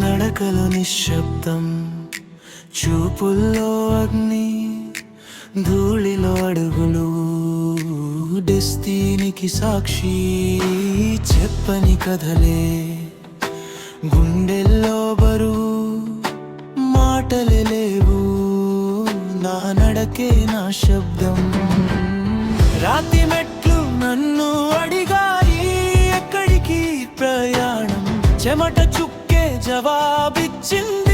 నడకలు నిశ్శబ్దం చూపుల్లో అగ్ని ధూళిలో అడుగులు. డెస్తీనికి సాక్షి చెప్పని కథలే. గుండెల్లో బరువు మాటలే లేవు నా నడకే నా శబ్దం. రాతి మెట్లు నన్ను అడిగాయి ఎక్కడికి ప్రయాణం? చెమట చుక్కే జవాబిచ్చింది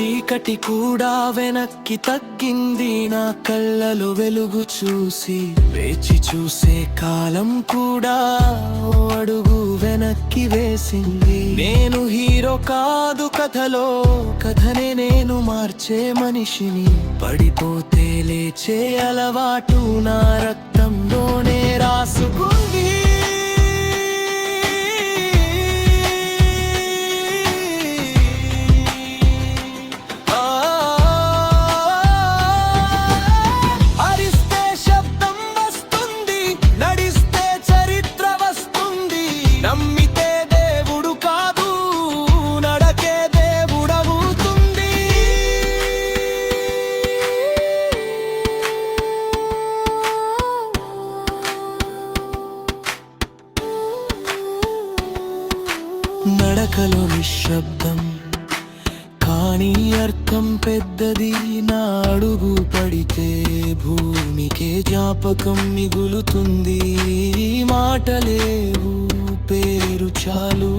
చీకటి కూడా వెనక్కి తగ్గింది నా కళ్ళలో వెలుగు చూసి. వేచి చూసే కాలం కూడా అడుగు వెనక్కి వేసింది. నేను హీరో కాదు కథలో కథనే నేను మార్చే మనిషిని. పడిపోతే లేచే అలవాటు నా రక్తంలోనే రాసుకుంది. నడకలో నిశ్శబ్దం. కానీ అర్థం పెద్దది నా అడుగు పడితే భూమికే జ్ఞాపకం మిగులుతుంది. మాటలేవు పేరు చాలు.